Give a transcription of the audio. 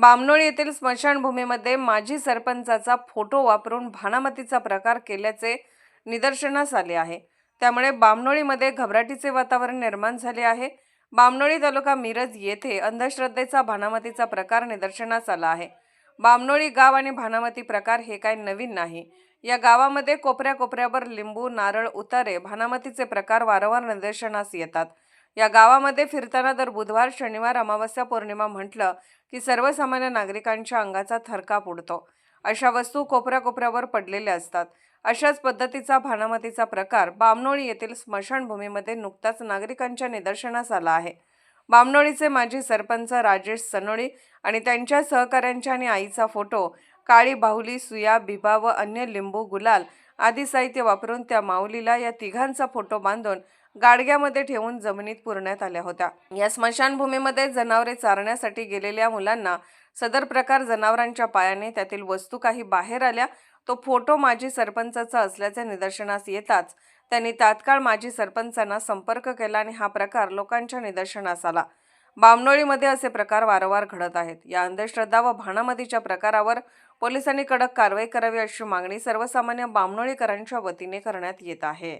बामनोळी येथील स्मशानभूमीमध्ये माजी सरपंचाचा फोटो वापरून भानामतीचा प्रकार केल्याचे निदर्शनास आले आहे. त्यामुळे बामनोळीमध्ये घबराटीचे वातावरण निर्माण झाले आहे. बामनोळी तालुका मिरज येथे अंधश्रद्धेचा भानामतीचा प्रकार निदर्शनास आला आहे. बामनोळी गाव आणि भानामती प्रकार हे काही नवीन नाही. या गावामध्ये कोपऱ्या कोपऱ्यावर लिंबू नारळ उतारे भानामतीचे प्रकार वारंवार निदर्शनास येतात. या गावामध्ये फिरताना दर बुधवार शनिवार अमावस्या पौर्णिमा म्हटलं की सर्वसामान्य नागरिकांच्या अंगाचा थरकाप उडतो अशा वस्तू कोपऱ्या कोपऱ्यावर पडलेल्या असतात. अशाच पद्धतीचा भानामतीचा प्रकार बामनोळी येथील स्मशानभूमीमध्ये नुकताच नागरिकांच्या निदर्शनास आला आहे. बामनोळीचे माजी सरपंच राजेश सनोळी आणि त्यांच्या सहकाऱ्यांच्या आणि आईचा फोटो काळी बाहुली सुया बिबा व अन्य लिंबू गुलाल आदी साहित्य वापरून त्या माऊलीला या तिघांचा फोटो बांधून गाडग्यामध्ये ठेवून जमिनीत पुरण्यात आल्या होत्या. या स्मशानभूमीमध्ये जनावरे चारण्यासाठी गेलेल्या मुलांना सदर प्रकार जनावरांच्या पायाने त्यातील वस्तू काही बाहेर आल्या. तो फोटो माजी सरपंचाचा असल्याचे निदर्शनास येताच त्यांनी तात्काळ माजी सरपंचांना संपर्क केला आणि हा प्रकार लोकांच्या निदर्शनास आला. बामनोळीमध्ये असे प्रकार वारंवार घडत आहेत. या अंधश्रद्धा व भानामतीच्या प्रकारावर पोलिसांनी कडक कारवाई करावी अशी मागणी सर्वसामान्य बामनोळीकरांच्या वतीने करण्यात येत आहे.